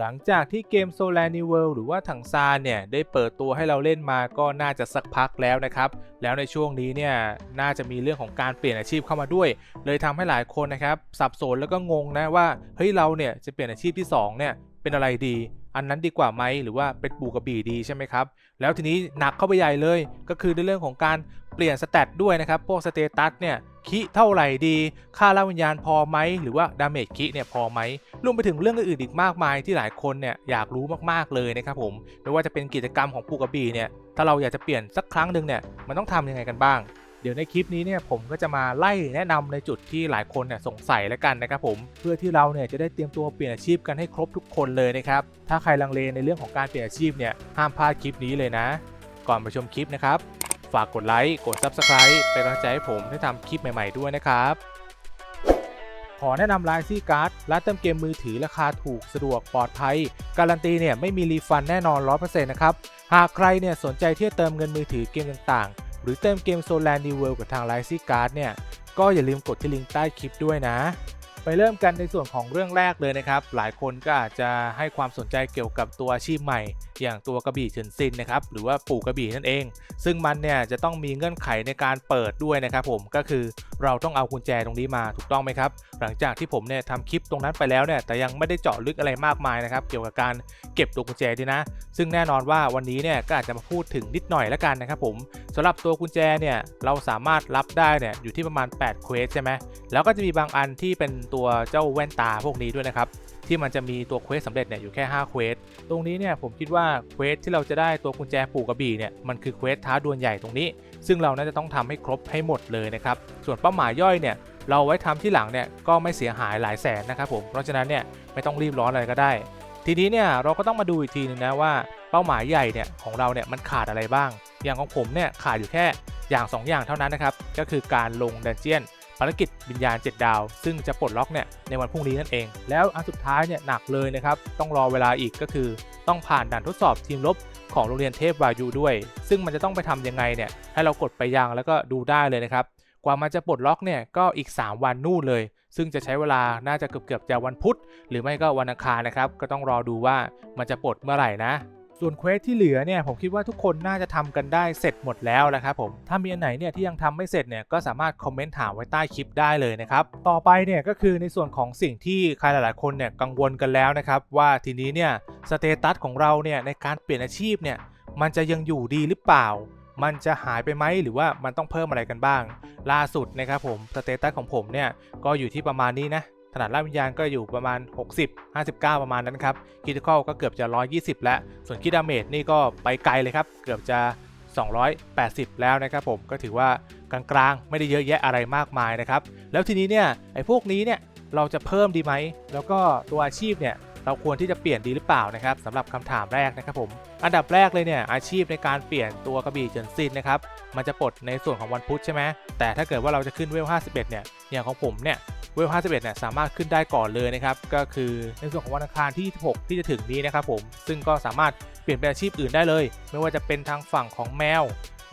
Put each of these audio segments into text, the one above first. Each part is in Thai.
หลังจากที่เกม Solar New World หรือว่าถังซานเนี่ย ได้เปิดตัวให้เราเล่นมาก็น่าจะสักพักแล้วนะครับ แล้วในช่วงนี้เนี่ย น่าจะมีเรื่องของการเปลี่ยนอาชีพเข้ามาด้วย เลยทำให้หลายคนนะครับ สับสนแล้วก็งงนะว่าเฮ้ยเราเนี่ยจะเปลี่ยนอาชีพที่2เนี่ยเป็นอะไรดี อันนั้นดีกว่าไหมหรือว่าเป็นปูกระบี่ดีใช่ไหมครับ แล้วทีนี้หนักเข้าไปใหญ่เลยก็คือในเรื่องของการเปลี่ยนสเตตด้วยนะครับพวกสเตตัสเนี่ยคิเท่าไหร่ดี ค่าล่าวิญญาณพอไหม หรือว่าดาเมจคิเนี่ยพอไหม รวมไปถึงเรื่องอื่นอีกมากมายที่หลายคนเนี่ยอยากรู้มากๆเลยนะครับผม ไม่ว่าจะเป็นกิจกรรมของปูกระบี่เนี่ย ถ้าเราอยากจะเปลี่ยนสักครั้งหนึ่งเนี่ย มันต้องทำยังไงกันบ้าง เดี๋ยวในคลิปนี้เนี่ยผมก็จะมาไล่แนะนำในจุดที่หลายคนเนี่ยสงสัยแล้วกันนะครับผมเพื่อที่เราเนี่ยจะได้เตรียมตัวเปลี่ยนอาชีพกันให้ครบทุกคนเลยนะครับถ้าใครลังเลในเรื่องของการเปลี่ยนอาชีพเนี่ยห้ามพลาดคลิปนี้เลยนะ ก่อนไปชมคลิปนะครับฝากกดไลค์กด Subscribe เป็นกำลังใจให้ผมได้ทำคลิปใหม่ ๆ ด้วยนะครับขอแนะนำไลน์ซี่การ์ดร้านเติมเกมมือถือราคาถูกสะดวกปลอดภัย การันตีเนี่ยไม่มีรีฟันแน่นอน 100%นะครับ หากใครเนี่ยสนใจที่จะเติมเงินมือถือเกมต่าง หรือเติมเกมโซล a r New World กับทางไลซี่การ์ดเนี่ย ก็อย่าลืมกดที่ลิงก์ใต้คลิปด้วยนะ ไปเริ่มกันในส่วนของเรื่องแรกเลยนะครับ หลายคนก็อาจจะให้ความสนใจเกี่ยวกับตัวอาชีพใหม่ อย่างตัวกระบี่เฉินซินนะครับหรือว่าปู่กระบี่นั่นเอง ซึ่งมันเนี่ยจะต้องมีเงื่อนไขในการเปิดด้วยนะครับผมก็คือเราต้องเอากุญแจตรงนี้มาถูกต้องไหมครับ หลังจากที่ผมเนี่ยทำคลิปตรงนั้นไปแล้วเนี่ยแต่ยังไม่ได้เจาะลึกอะไรมากมายนะครับเกี่ยวกับการเก็บตัวกุญแจด้วยนะ ซึ่งแน่นอนว่าวันนี้เนี่ยก็อาจจะมาพูดถึงนิดหน่อยล้วกันนะครับผมสำหรับตัวกุญแจเนี่ยเราสามารถรับได้เนี่ยอยู่ที่ประมาณ8เควสใช่ไหมแล้วก็จะมีบางอันที่เป็นตัวเจ้าแว่นตาพวกนี้ด้วยนะครับ ที่มันจะมีตัวเควสสำเร็จเนี่ยอยู่แค่5เควสตรงนี้เนี่ยผมคิดว่าเควสที่เราจะได้ตัวกุญแจปู่กระบี่เนี่ยมันคือเควสท้าดวลใหญ่ตรงนี้ ซึ่งเราน่าจะต้องทำให้ครบให้หมดเลยนะครับส่วนเป้าหมายย่อยเนี่ยเราไว้ทำที่หลังเนี่ยก็ไม่เสียหายหลายแสนนะครับผมเพราะฉะนั้นเนี่ยไม่ต้องรีบร้อนอะไรก็ได้ ทีนี้เนี่ยเราก็ต้องมาดูอีกทีนึงนะว่าเป้าหมายใหญ่เนี่ยของเราเนี่ยมันขาดอะไรบ้าง อย่างของผมเนี่ยขาดอยู่แค่อย่าง 2 อย่างเท่านั้นนะครับก็คือการลงดันเจียน ภารกิจวิญญาณ 7 ดาว ซึ่งจะปลดล็อกเนี่ยในวันพรุ่งนี้นั่นเอง แล้วอันสุดท้ายเนี่ยหนักเลยนะครับ ต้องรอเวลาอีกก็คือ ต้องผ่านด่านทดสอบทีมลบของโรงเรียนเทพวายูด้วย ซึ่งมันจะต้องไปทำยังไงเนี่ยให้เรากดไปยังแล้วก็ดูได้เลยนะครับกว่ามันจะปลดล็อกเนี่ยก็อีก 3 วันนู่นเลย ซึ่งจะใช้เวลาน่าจะเกือบๆจะวันพุธ หรือไม่ก็วันอังคารนะครับ ก็ต้องรอดูว่ามันจะปลดเมื่อไหร่นะ ส่วนเควสที่เหลือเนี่ยผมคิดว่าทุกคนน่าจะทำกันได้เสร็จหมดแล้วนะครับผมถ้ามีอันไหนเนี่ยที่ยังทำไม่เสร็จเนี่ยก็สามารถคอมเมนต์ถามไว้ใต้คลิปได้เลยนะครับต่อไปเนี่ยก็คือในส่วนของสิ่งที่ใครหลายๆคนเนี่ยกังวลกันแล้วนะครับว่าทีนี้เนี่ยสเตตัสของเราเนี่ยในการเปลี่ยนอาชีพเนี่ยมันจะยังอยู่ดีหรือเปล่า มันจะหายไปไหมหรือว่ามันต้องเพิ่มอะไรกันบ้าง ล่าสุดนะครับผมสเตตัสของผมเนี่ยก็อยู่ที่ประมาณนี้นะ ถนัดล่าวิญญาณก็อยู่ประมาณ 60 59 ประมาณนั้นครับคิทิคอลก็เกือบจะ 120 แล้ว ส่วนคิดดาเมจนี่ก็ไปไกลเลยครับ เกือบจะ 280 แล้วนะครับผมก็ถือว่ากลางๆ ไม่ได้เยอะแยะอะไรมากมายนะครับ แล้วทีนี้เนี่ยไอ้พวกนี้เนี่ยเราจะเพิ่มดีไหม แล้วก็ตัวอาชีพเนี่ยเราควรที่จะเปลี่ยนดีหรือเปล่านะครับสำหรับคำถามแรกนะครับผม อันดับแรกเลยเนี่ยอาชีพในการเปลี่ยนตัวกระบี่เจินซินนะครับมันจะปลดในส่วนของวันพุธใช่ไหมแต่ถ้าเกิดว่าเราจะขึ้นเวล 51 เนี่ยอย่างของผมเนี่ย เวล51เนี่ยสามารถขึ้นได้ก่อนเลยนะครับก็คือในส่วนของวันอังคารที่26ที่จะถึงนี้นะครับผมซึ่งก็สามารถเปลี่ยนเป็นอาชีพอื่นได้เลย ไม่ว่าจะเป็นทางฝั่งของแมว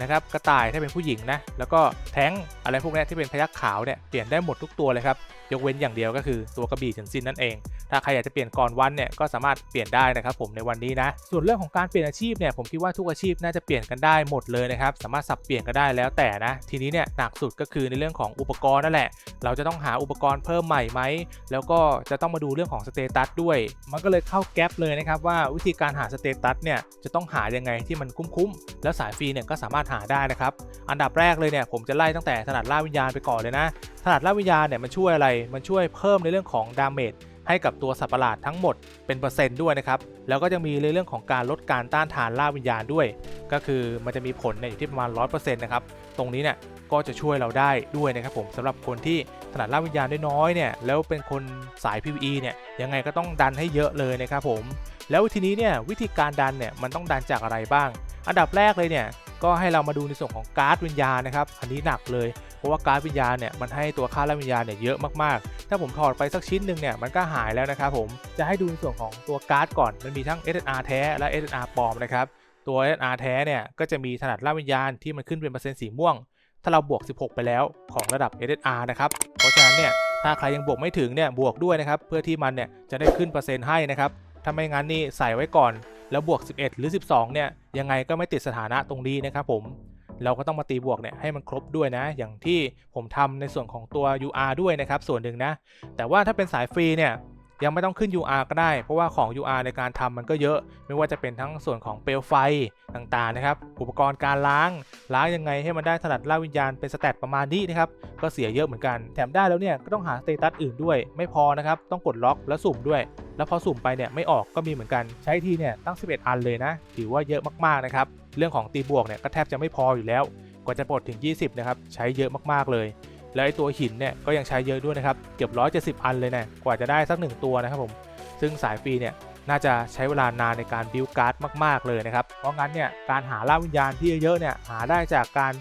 นะครับกระต่ายถ้าเป็นผู้หญิงนะแล้วก็แท้งอะไรพวกนี้ที่เป็นพยักขาวเนี่ยเปลี่ยนได้หมดทุกตัวเลยครับ ยกเว้นอย่างเดียวก็คือตัวกระบี่ถึงสิ้นนั่นเอง ถ้าใครอยากจะเปลี่ยนก่อนวันเนี่ยก็สามารถเปลี่ยนได้นะครับผมในวันนี้นะ ส่วนเรื่องของการเปลี่ยนอาชีพเนี่ยผมคิดว่าทุกอาชีพน่าจะเปลี่ยนกันได้หมดเลยนะครับ สามารถสับเปลี่ยนก็ได้แล้วแต่นะ ทีนี้เนี่ยหนักสุดก็คือในเรื่องของอุปกรณ์นั่นแหละ เราจะต้องหาอุปกรณ์เพิ่มใหม่ไหม แล้วก็จะต้องมาดูเรื่องของสเตตัสด้วย มันก็เลยเข้าแก๊ปเลยนะครับว่าวิธีการหาสเตตัสเนี่ยจะต้องหายังไงที่มันคุ้มๆ แล้วสายฟรีเนี่ยก็สามารถหาได้นะครับ อันดับแรกเลยเนี่ยผมจะไล่ตั้งแต่ถนัดล่าวิญญาณไปก่อนเลยนะถนัดล่าวิญญาณเนี่ยมันช่วยอะไรมันช่วยเพิ่มในเรื่องของดาเมจให้กับตัวสัตว์ประหลาดทั้งหมดเป็นเปอร์เซ็นต์ด้วยนะครับ แล้วก็จะมีในเรื่องของการลดการต้านทานล่าวิญญาณด้วย ก็คือมันจะมีผลเนี่ยอยู่ที่ประมาณ 100%นะครับ ตรงนี้เนี่ยก็จะช่วยเราได้ด้วยนะครับผมสำหรับคนที่ถนัดล่าวิญญาณด้น้อยเนี่ยแล้วเป็นคนสาย PVE เนี่ยยังไงก็ต้องดันให้เยอะเลยนะครับผม แล้วทีนี้เนี่ยวิธีการดันเนี่ยมันต้องดันจากอะไรบ้าง อันดับแรกเลยเนี่ย ก็ให้เรามาดูในส่วนของการ์ดวิญญาณนะครับ อันนี้หนักเลย เพราะว่าการ์ดวิญญาณเนี่ยมันให้ตัวค่าล่าวิญญาณเนี่ยเยอะมากๆ ถ้าผมถอดไปสักชิ้นหนึ่งเนี่ยมันก็หายแล้วนะครับผม จะให้ดูในส่วนของตัวการ์ดก่อน มันมีทั้ง SSR แท้และ SSR ปลอมนะครับ ตัว SSR แท้เนี่ยก็จะมีถนัดล่าวิญญาณที่มันขึ้นเป็นเปอร์เซ็นต์สีม่วง ถ้าเราบวก 16 ไปแล้วของระดับ SSR นะครับ เพราะฉะนั้นเนี่ยถ้าใครยังบวกไม่ถึงเนี่ยบวกด้วยนะครับเพื่อที่มันเนี่ยจะได้ขึ้นเปอร์เซ็นต์ให้นะครับถ้าไม่งั้นนี่ใส่ไว้ก่อน แล้วบวก 11 หรือ 12 เนี่ยยังไงก็ไม่ติดสถานะตรงนี้นะครับผมเราก็ต้องมาตีบวกเนี่ยให้มันครบด้วยนะ อย่างที่ผมทำในส่วนของตัว UR ด้วยนะครับ ส่วนหนึ่งนะ แต่ว่าถ้าเป็นสายฟรีเนี่ย ยังไม่ต้องขึ้น UR ก็ได้ เพราะว่าของ UR ในการทำมันก็เยอะ ไม่ว่าจะเป็นทั้งส่วนของเปลวไฟต่างๆนะครับ อุปกรณ์การล้าง ล้างยังไงให้มันได้ถนัดล่าวิญญาณเป็นสแตทประมาณนี้นะครับ ก็เสียเยอะเหมือนกัน แถมได้แล้วเนี่ยก็ต้องหาสเตตัสอื่นด้วย ไม่พอนะครับ ต้องกดล็อกแล้วสุ่มด้วย แล้วพอสุ่มไปเนี่ยไม่ออกก็มีเหมือนกัน ใช้ทีเนี่ยตั้ง 11 อันเลยนะ ถือว่าเยอะมากๆนะครับ เรื่องของตีบวกเนี่ยก็แทบจะไม่พออยู่แล้ว กว่าจะปลดถึง 20นะครับ ใช้เยอะมากๆเลย แล้วไอตัวหินเนี่ยก็ยังใช้เยอะด้วยนะครับเกือบ170อันเลยนะกว่าจะได้สักหนึ่งตัวนะครับผมซึ่งสายฟรีเนี่ยน่าจะใช้เวลานานในการบิวการ์ดมาก ๆ เลยนะครับ เพราะงั้นเนี่ยการหาล่าวิญญาณที่เยอะๆเนี่ยหาได้จากการ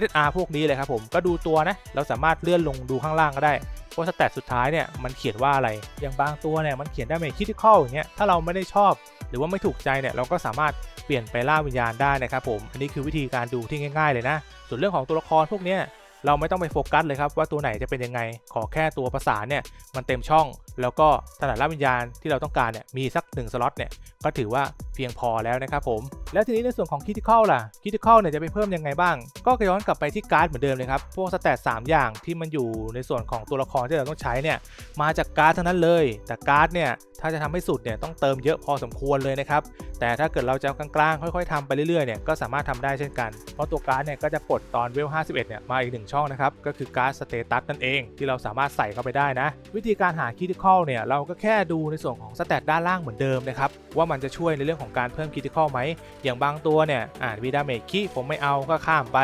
SSR พวกนี้เลยครับผมก็ดูตัวนะ เราสามารถเลื่อนลงดูข้างล่างก็ได้ว่าสแตทสุดท้ายเนี่ยมันเขียนว่าอะไร อย่างบางตัวเนี่ยมันเขียนได้ไม่คิดข้ออย่างเงี้ยถ้าเราไม่ได้ชอบ หรือว่าไม่ถูกใจเนี่ยเราก็สามารถเปลี่ยนไปล่าวิญญาณได้นะครับผมอันนี้คือวิธีการดูที่ง่าย ๆ เลยนะ ส่วนเรื่องของตัวละครพวกเนี้ย เราไม่ต้องไปโฟกัสเลยครับว่าตัวไหนจะเป็นยังไง ขอแค่ตัวภาษาเนี่ยมันเต็มช่อง แล้วก็ถนัดล่าวิญญาณที่เราต้องการเนี่ยมีสัก1สล็อตเนี่ยก็ถือว่าเพียงพอแล้วนะครับผม แล้วทีนี้ในส่วนของคิติคอลล่ะคิติคอลเนี่ยจะไปเพิ่มยังไงบ้าง ก็ย้อนกลับไปที่การ์ดเหมือนเดิมเลยครับ พวกสแตท3อย่างที่มันอยู่ในส่วนของตัวละครที่เราต้องใช้เนี่ยมาจากการ์ดทั้งนั้นเลย แต่การ์ดเนี่ยถ้าจะทำให้สุดเนี่ยต้องเติมเยอะพอสมควรเลยนะครับ แต่ถ้าเกิดเราจะกลางๆ ค่อยๆทำไปเรื่อยๆเนี่ยก็สามารถทำได้เช่นกัน เพราะตัวการ์ดเนี่ยก็จะปลดตอนเวล 51 เนี่ยมาอีกหนึ่งช่องนะครับก็คือการ์ดสเตตัสนั่นเองที่เราสามารถใส่เข้าไปได้นะ วิธีการหาคิติคอลเนี่ยเราก็แค่ดูในส่วนของสเตตด้านล่างเหมือนเดิมนะครับว่ามันจะช่วยในเรื่องของการเพิ่ม Critical ไหม อย่างบางตัวเนี่ยอ่านวีดาเมจคีผมไม่เอาก็ข้ามไป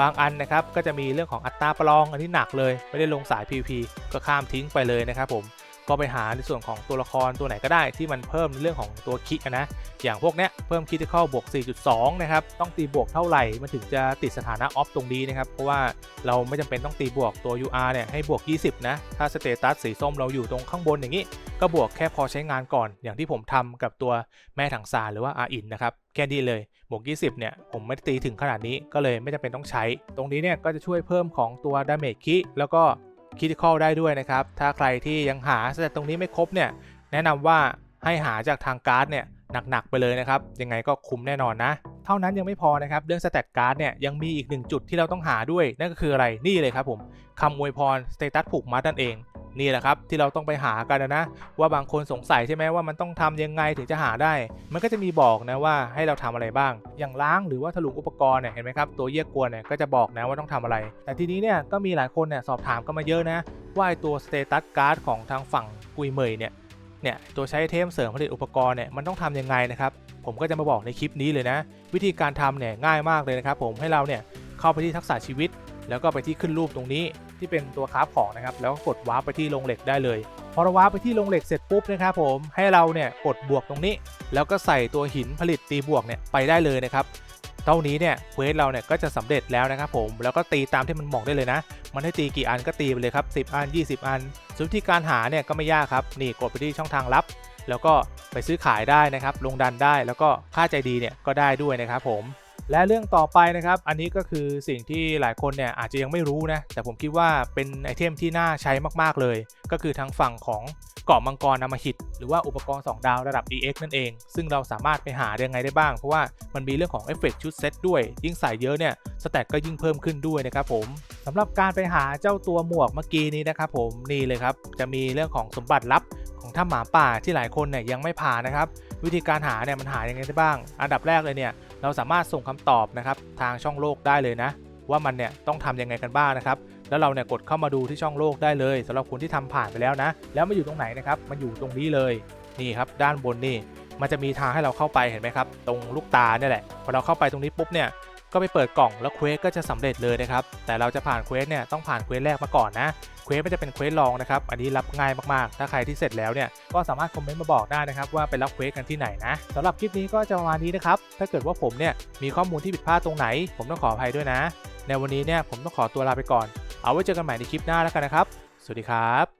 บางอันนะครับก็จะมีเรื่องของอัตราประลองอันที่หนักเลย ไม่ได้ลงสาย PVP ก็ข้ามทิ้งไปเลยนะครับผม ก็ไปหาในส่วนของตัวละครตัวไหนก็ได้ที่มันเพิ่มเรื่องของตัวคิกนะ อย่างพวกเนี้ยเพิ่มคิติคอลบวก 4.2 นะครับ ต้องตีบวกเท่าไหร่ มันถึงจะติดสถานะออฟตรงนี้นะครับ เพราะว่าเราไม่จำเป็นต้องตีบวกตัว UR เนี่ยให้บวก 20 นะ ถ้าสเตตัสสีส้มเราอยู่ตรงข้างบนอย่างนี้ ก็บวกแค่พอใช้งานก่อน อย่างที่ผมทำกับตัวแม่ถังซานหรือว่าอาอินนะครับแค่นี้เลยบวก 20 เนี่ย ผมไม่ตีถึงขนาดนี้ก็เลยไม่จำเป็นต้องใช้ ตรงนี้เนี่ยก็จะช่วยเพิ่มของตัวดาเมจคิแล้วก็ คิติคอลได้ด้วยนะครับ ถ้าใครที่ยังหาสเตตตรงนี้ไม่ครบเนี่ย แนะนำว่าให้หาจากทางการ์ดเนี่ยหนักๆไปเลยนะครับ ยังไงก็คุ้มแน่นอนนะ เท่านั้นยังไม่พอนะครับ เรื่องสเตตการ์ดเนี่ยยังมีอีกหนึ่งจุดที่เราต้องหาด้วย นั่นก็คืออะไรนี่เลยครับผมคำอวยพรสเตตัสผูกมัดนั่นเอง นี่แหละครับที่เราต้องไปหากันนะ ว่าบางคนสงสัยใช่ไหมว่ามันต้องทำยังไงถึงจะหาได้ มันก็จะมีบอกนะว่าให้เราทำอะไรบ้าง อย่างล้างหรือว่าถลุงอุปกรณ์เนี่ยเห็นไหมครับตัวเยี่ยกวนเนี่ยก็จะบอกนะว่าต้องทำอะไร แต่ทีนี้เนี่ยก็มีหลายคนเนี่ยสอบถามกันมาเยอะนะว่าไอ้ตัวสเตตัสการ์ดของทางฝั่งกุยเมยเนี่ยเนี่ยตัวใช้เทมเสริมผลิตอุปกรณ์เนี่ยมันต้องทำยังไงนะครับผมก็จะมาบอกในคลิปนี้เลยนะ วิธีการทำเนี่ยง่ายมากเลยนะครับผมให้เราเนี่ยเข้าไปที่ทักษะชีวิต แล้วก็ไปที่ขึ้นรูปตรงนี้ ที่เป็นตัวคราฟของนะครับแล้วก็กดวาร์ปไปที่โรงเหล็กได้เลยพอเราวาร์ปไปที่โรงเหล็กเสร็จปุ๊บนะครับผมให้เราเนี่ยกดบวกตรงนี้ แล้วก็ใส่ตัวหินผลิตตีบวกเนี่ยไปได้เลยนะครับเท่านี้เนี่ยเควสเราเนี่ยก็จะสำเร็จแล้วนะครับผมแล้วก็ตีตามที่มันบอกได้เลยนะ มันให้ตีกี่อันก็ตีไปเลยครับ10 อัน 20 อันส่วนวิธีการหาเนี่ยก็ไม่ยากครับนี่กดไปที่ช่องทางลับ แล้วก็ไปซื้อขายได้นะครับลงดันได้แล้วก็ค่าใจดีเนี่ยก็ได้ด้วยนะครับผม และเรื่องต่อไปนะครับ อันนี้ก็คือสิ่งที่หลายคนเนี่ยอาจจะยังไม่รู้นะ แต่ผมคิดว่าเป็นไอเทมที่น่าใช้มากๆเลย ก็คือทางฝั่งของเกาะมังกรนามาหิต หรือว่าอุปกรณ์ 2 ดาวระดับ EX นั่นเอง ซึ่งเราสามารถไปหาได้ยังไงได้บ้าง เพราะว่ามันมีเรื่องของเอฟเฟกชุดเซตด้วย ยิ่งใส่เยอะเนี่ยสแตทก็ยิ่งเพิ่มขึ้นด้วยนะครับผมสำหรับการไปหาเจ้าตัวหมวกเมื่อกี้นี้นะครับผมนี่เลยครับจะมีเรื่องของสมบัติลับ ของถ้ำหมาป่าที่หลายคนเนี่ยยังไม่ผ่านนะครับ วิธีการหาเนี่ยมันหายังไงได้บ้าง อันดับแรกเลยเนี่ยเราสามารถส่งคำตอบนะครับทางช่องโลกได้เลยนะ ว่ามันเนี่ยต้องทำยังไงกันบ้างนะครับแล้วเราเนี่ยกดเข้ามาดูที่ช่องโลกได้เลยสำหรับคนที่ทำผ่านไปแล้วนะ แล้วมาอยู่ตรงไหนนะครับมันอยู่ตรงนี้เลยนี่ครับด้านบนนี่มันจะมีทางให้เราเข้าไปเห็นไหมครับ ตรงลูกตาเนี่ยแหละพอเราเข้าไปตรงนี้ปุ๊บเนี่ย ก็ไปเปิดกล่องแล้วเควสก็จะสำเร็จเลยนะครับแต่เราจะผ่านเควสเนี่ยต้องผ่านเควสแรกมาก่อนนะเควสมันจะเป็นเควสรองนะครับอันนี้รับง่ายมากๆ ถ้าใครที่เสร็จแล้วเนี่ยก็สามารถคอมเมนต์มาบอกได้นะครับว่าไปรับเควสกันที่ไหนนะสำหรับคลิปนี้ก็จะประมาณนี้นะครับถ้าเกิดว่าผมเนี่ยมีข้อมูลที่ผิดพลาดตรงไหน ผมต้องขออภัยด้วยนะ ในวันนี้เนี่ยผมต้องขอตัวลาไปก่อน เอาไว้เจอกันใหม่ในคลิปหน้าแล้วกันนะครับ สวัสดีครับ